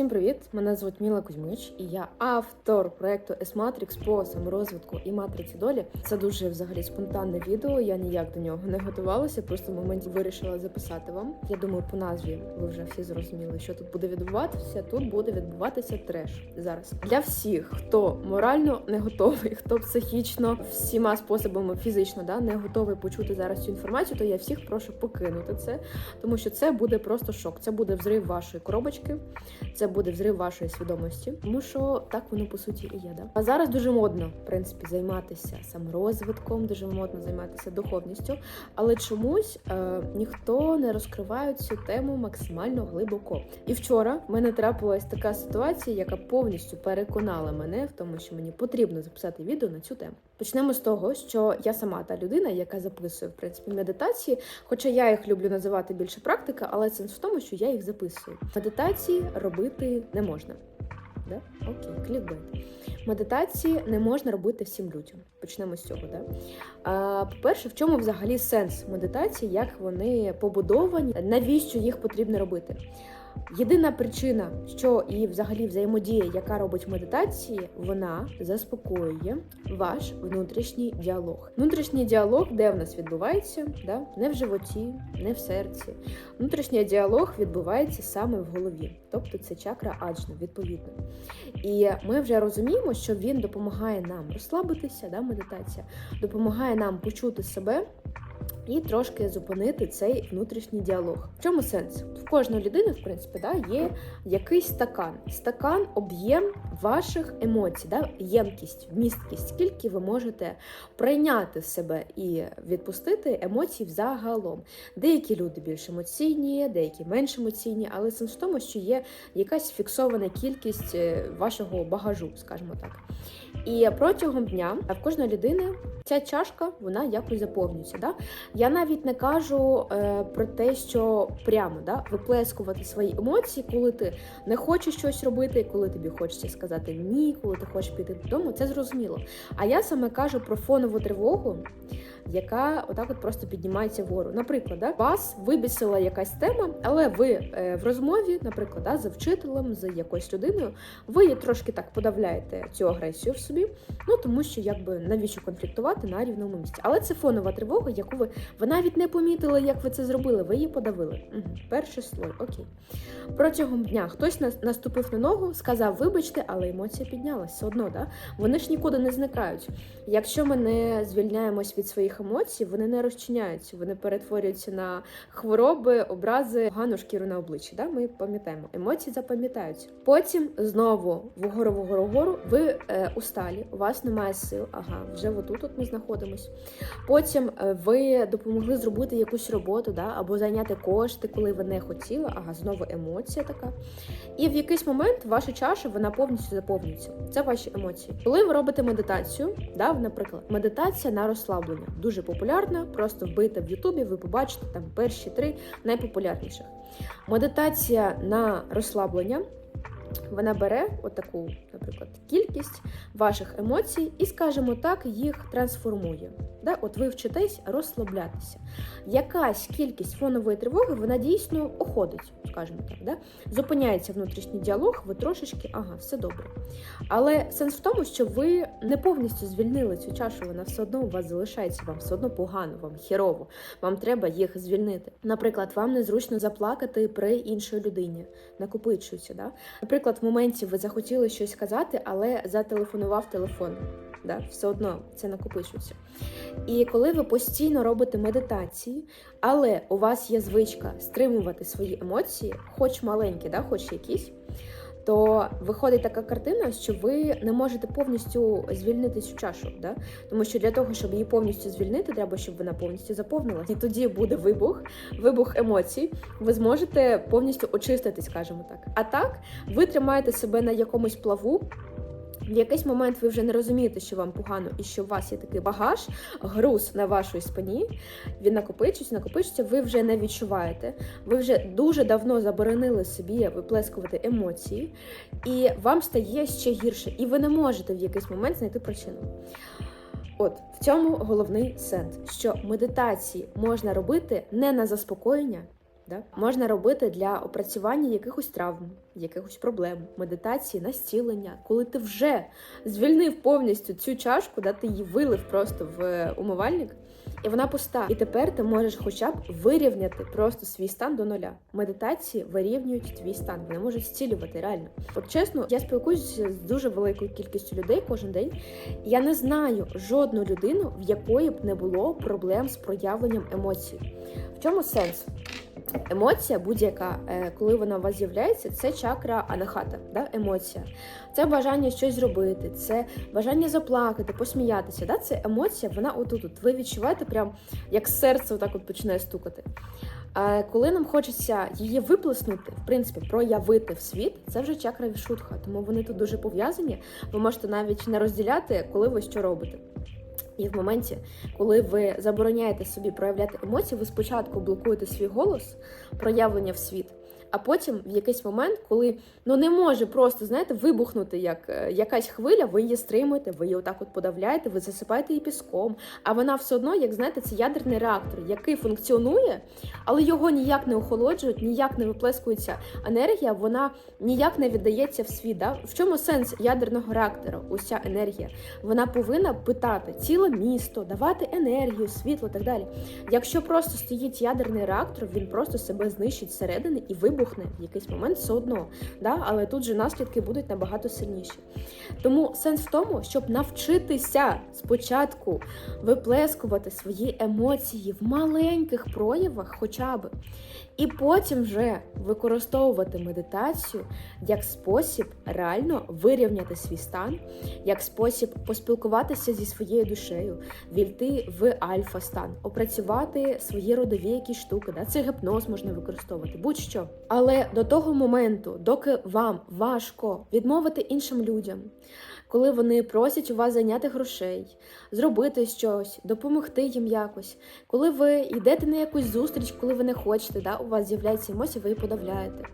Всім привіт! Мене звуть Міла Кузьмич, і я автор проекту S-Matrix по саморозвитку і матриці долі. Це дуже взагалі спонтанне відео. Я ніяк до нього не готувалася. Просто в моменті вирішила записати вам. Я думаю, по назві ви вже всі зрозуміли, що тут буде відбуватися. Тут буде відбуватися треш зараз для всіх, хто морально не готовий, хто психічно всіма способами фізично да не готовий почути зараз цю інформацію. То я всіх прошу покинути це, тому що це буде просто шок. Це буде взрив вашої коробочки. Це буде взрив вашої свідомості, тому що так воно по суті і є. Да? А зараз дуже модно, в принципі, займатися саморозвитком, дуже модно займатися духовністю, але чомусь е, ніхто не розкриває цю тему максимально глибоко. І вчора в мене трапилась така ситуація, яка повністю переконала мене в тому, що мені потрібно записати відео на цю тему. Почнемо з того, що я сама та людина, яка записує в принципі медитації, хоча я їх люблю називати більше практика, але сенс в тому, що я їх записую. Медитації робити не можна. Да? Окей, клікбейт. Медитації не можна робити всім людям. Почнемо з цього. Да? А, По-перше, в чому взагалі сенс медитації, як вони побудовані, навіщо їх потрібно робити? Єдина причина, що і взагалі взаємодія, яка робить медитації, вона заспокоює ваш внутрішній діалог. Внутрішній діалог, де в нас відбувається, да? не в животі, не в серці. Внутрішній діалог відбувається саме в голові, тобто це чакра аджна, відповідно. І ми вже розуміємо, що він допомагає нам розслабитися, да, медитація, допомагає нам почути себе. І трошки зупинити цей внутрішній діалог. В чому сенс? В кожної людини, в принципі, да, є якийсь стакан. Стакан об'єм ваших емоцій, да, ємкість, вмісткість, скільки ви можете прийняти себе і відпустити емоцій взагалом. Деякі люди більш емоційні, деякі менш емоційні, але сенс в тому, що є якась фіксована кількість е, вашого багажу, скажімо так. І протягом дня в кожної людини ця чашка вона якось заповнюється. Да? Я навіть не кажу е, про те, що прямо да, виплескувати свої емоції, коли ти не хочеш щось робити, коли тобі хочеться сказати ні, коли ти хочеш піти додому, це зрозуміло. А я саме кажу про фонову тривогу, яка отак от просто піднімається вгору. Наприклад, да, вас вибісила якась тема, але ви е, в розмові, наприклад, да, за вчителем, з якоюсь людиною, ви трошки так подавляєте цю агресію в собі. Ну тому що якби навіщо конфліктувати на рівному місці. Але це фонова тривога, яку ви ви навіть не помітили, як ви це зробили. Ви її подавили. Угу. Перший слой, окей. Протягом дня хтось наступив на ногу, сказав, вибачте, але емоція піднялась все одно. Да? Вони ж нікуди не зникають. Якщо ми не звільняємось від своїх емоцій, вони не розчиняються, вони перетворюються на хвороби, образи, погану шкіру на обличчі. Да? Ми пам'ятаємо, емоції запам'ятаються. Потім знову вгору, вгору, вгору, ви е, усталі, у вас немає сил. Ага, вже отут от ми знаходимось. Потім е, ви допомогли зробити якусь роботу, да? або зайняти кошти, коли ви не хотіли. Ага, знову емоція така. І в якийсь момент ваша чаша вона повністю заповнюється. Це ваші емоції. Коли ви робите медитацію, да, наприклад, медитація на розслаблення популярна. Просто вбийте в Ютубі, ви побачите там перші три найпопулярніших. Медитація на розслаблення. Вона бере отаку, наприклад, кількість ваших емоцій і, скажімо так, їх трансформує. Да? От ви вчитесь розслаблятися. Якась кількість фонової тривоги вона дійсно уходить, скажімо так. Да? Зупиняється внутрішній діалог, ви трошечки, ага, все добре. Але сенс в тому, що ви не повністю звільнили цю чашу, вона все одно у вас залишається, вам все одно погано, вам хірово, вам треба їх звільнити. Наприклад, вам незручно заплакати при іншій людині, накопичується. Да? Наприклад, в моменті ви захотіли щось сказати, але зателефонував телефон. Да? Все одно це накопичується. І коли ви постійно робите медитації, але у вас є звичка стримувати свої емоції, хоч маленькі, да, хоч якісь, то виходить така картина, що ви не можете повністю звільнити цю чашу. Да? Тому що для того, щоб її повністю звільнити, треба, щоб вона повністю заповнилася. І тоді буде вибух, вибух емоцій. Ви зможете повністю очистити, скажімо так. А так, ви тримаєте себе на якомусь плаву. В якийсь момент ви вже не розумієте, що вам погано, і що у вас є такий багаж, груз на вашій спині. Він накопичується, накопичується, ви вже не відчуваєте. Ви вже дуже давно заборонили собі виплескувати емоції, і вам стає ще гірше, і ви не можете в якийсь момент знайти причину. От в цьому головний сенс, що медитації можна робити не на заспокоєння Да? Можна робити для опрацювання якихось травм, якихось проблем, медитації, настілення, коли ти вже звільнив повністю цю чашку, да, ти її вилив просто в умивальник, і вона пуста. І тепер ти можеш хоча б вирівняти просто свій стан до нуля. Медитації вирівнюють твій стан, вони можуть зцілювати реально. От чесно, я спілкуюся з дуже великою кількістю людей кожен день. Я не знаю жодну людину, в якої б не було проблем з проявленням емоцій. В чому сенс? Емоція будь-яка, е, коли вона у вас з'являється, це чакра анахата, да? емоція. Це бажання щось зробити, це бажання заплакати, посміятися. Да? Це емоція, вона отут. -от. Ви відчуваєте, прям як серце отак от починає стукати. Коли нам хочеться її виплеснути, в принципі, проявити в світ, це вже чакра вішутха, тому вони тут дуже пов'язані. Ви можете навіть не розділяти, коли ви що робите. І в моменті, коли ви забороняєте собі проявляти емоції, ви спочатку блокуєте свій голос, проявлення в світ, а потім в якийсь момент, коли ну не може просто знаєте, вибухнути як е, якась хвиля, ви її стримуєте, ви її отак от подавляєте, ви засипаєте її піском. А вона все одно, як знаєте, це ядерний реактор, який функціонує, але його ніяк не охолоджують, ніяк не виплескується енергія, вона ніяк не віддається в світ. Да? В чому сенс ядерного реактора? Уся енергія. Вона повинна питати ціле місто, давати енергію, світло і так далі. Якщо просто стоїть ядерний реактор, він просто себе знищить зсередини і вибухне в якийсь момент все одно. Да? Але тут же наслідки будуть набагато сильніші. Тому сенс в тому, щоб навчитися спочатку виплескувати свої емоції в маленьких проявах, хоча б. І потім вже використовувати медитацію як спосіб реально вирівняти свій стан, як спосіб поспілкуватися зі своєю душею, війти в альфа-стан, опрацювати свої родові якісь штуки. Да? Це гіпноз можна використовувати, будь-що. Але до того моменту, доки вам важко відмовити іншим людям, коли вони просять у вас зайняти грошей, зробити щось, допомогти їм якось. Коли ви йдете на якусь зустріч, коли ви не хочете, да, у вас з'являються емоції, ви її подавляєте.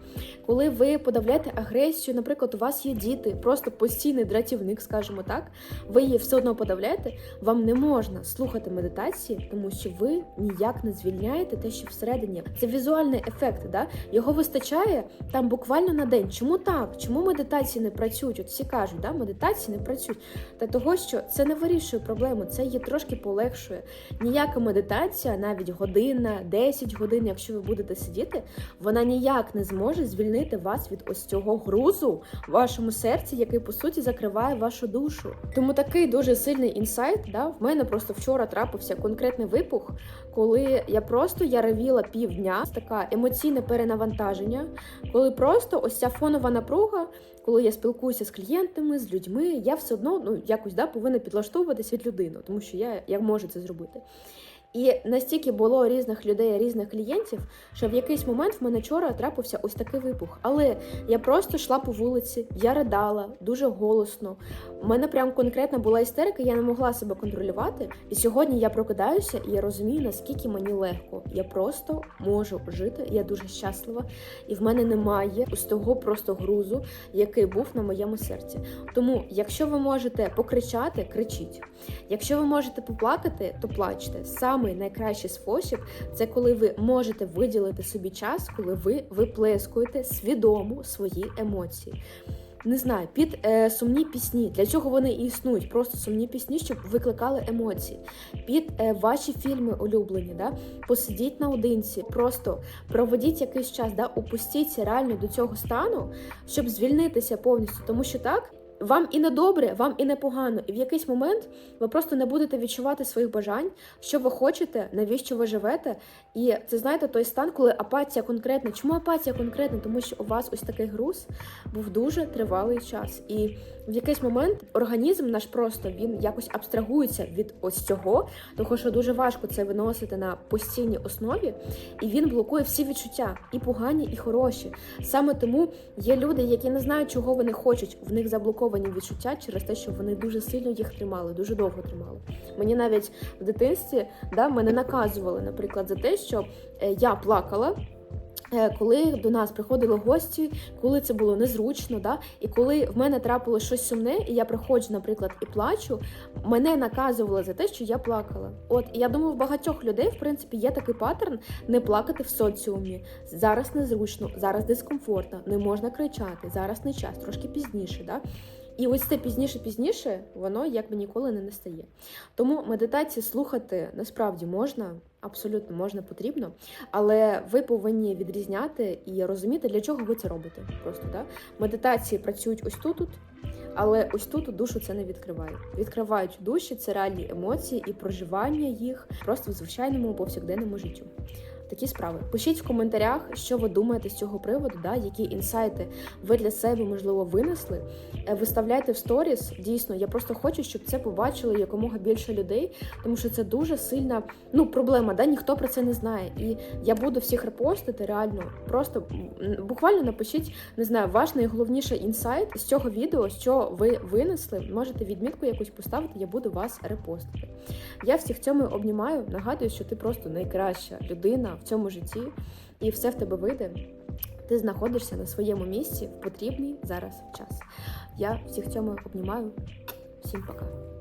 Коли ви подавляєте агресію, наприклад, у вас є діти, просто постійний дратівник, скажімо так, ви її все одно подавляєте, вам не можна слухати медитації, тому що ви ніяк не звільняєте те, що всередині. Це візуальний ефект, да? його вистачає там буквально на день. Чому так? Чому медитації не працюють? От всі кажуть, да, медитації не працюють. Та того, що це не вирішує проблему, це її трошки полегшує. Ніяка медитація, навіть година, 10 годин, якщо ви будете сидіти, вона ніяк не зможе звільнити вас від ось цього грузу в вашому серці, який по суті закриває вашу душу. Тому такий дуже сильний інсайт. Да, В мене просто вчора трапився конкретний вибух, коли я просто я ревіла півдня, така емоційне перенавантаження, коли просто ось ця фонова напруга, коли я спілкуюся з клієнтами, з людьми, я все одно ну якось да повинна підлаштовуватися від людини, тому що я, я можу це зробити. І настільки було різних людей, різних клієнтів, що в якийсь момент в мене вчора трапився ось такий вибух. Але я просто йшла по вулиці, я ридала дуже голосно. У мене прям конкретно була істерика, я не могла себе контролювати. І сьогодні я прокидаюся і я розумію, наскільки мені легко. Я просто можу жити. Я дуже щаслива, і в мене немає ось того просто грузу, який був на моєму серці. Тому, якщо ви можете покричати, кричіть. Якщо ви можете поплакати, то плачте. Саме найкращий спосіб це коли ви можете виділити собі час, коли ви виплескуєте свідомо свої емоції. Не знаю, під е, сумні пісні. Для чого вони і існують? Просто сумні пісні, щоб викликали емоції. Під е, ваші фільми улюблені, да? посидіть наодинці, просто проведіть якийсь час, да? упустіться реально до цього стану, щоб звільнитися повністю. Тому що так. Вам і не добре, вам і не погано, і в якийсь момент ви просто не будете відчувати своїх бажань, що ви хочете, навіщо ви живете. І це знаєте той стан, коли апатія конкретна. Чому апатія конкретна? Тому що у вас ось такий груз був дуже тривалий час. І в якийсь момент організм наш просто він якось абстрагується від ось цього, тому що дуже важко це виносити на постійній основі, і він блокує всі відчуття, і погані, і хороші. Саме тому є люди, які не знають, чого вони хочуть. В них заблоковані відчуття через те, що вони дуже сильно їх тримали, дуже довго тримали. Мені навіть в дитинстві да, мене наказували, наприклад, за те, що е, я плакала. Е, Коли до нас приходили гості, коли це було незручно, да? і коли в мене трапило щось сумне, і я приходжу, наприклад, і плачу, мене наказували за те, що я плакала. От і я думаю, в багатьох людей, в принципі, є такий паттерн не плакати в соціумі. Зараз незручно, зараз дискомфортно, не можна кричати, зараз не час, трошки пізніше. Да? І ось це пізніше, пізніше, воно якби ніколи не настає. Тому медитації слухати насправді можна, абсолютно можна, потрібно, але ви повинні відрізняти і розуміти, для чого ви це робите. Просто да? медитації працюють ось тут, тут, але ось тут душу це не відкриває. Відкривають душі, це реальні емоції і проживання їх просто в звичайному повсякденному життю. Такі справи. Пишіть в коментарях, що ви думаєте з цього приводу, да, які інсайти ви для себе можливо винесли. Е, Виставляйте в сторіс. Дійсно, я просто хочу, щоб це побачили якомога більше людей, тому що це дуже сильна ну проблема. Да, ніхто про це не знає. І я буду всіх репостити реально. Просто буквально напишіть, не знаю, ваш найголовніший інсайт з цього відео, що ви винесли. Можете відмітку якусь поставити, я буду вас репостити. Я всіх цьому обнімаю. Нагадую, що ти просто найкраща людина в цьому житті, і все в тебе вийде. Ти знаходишся на своєму місці в потрібний зараз час. Я всіх цьому обнімаю. Всім пока.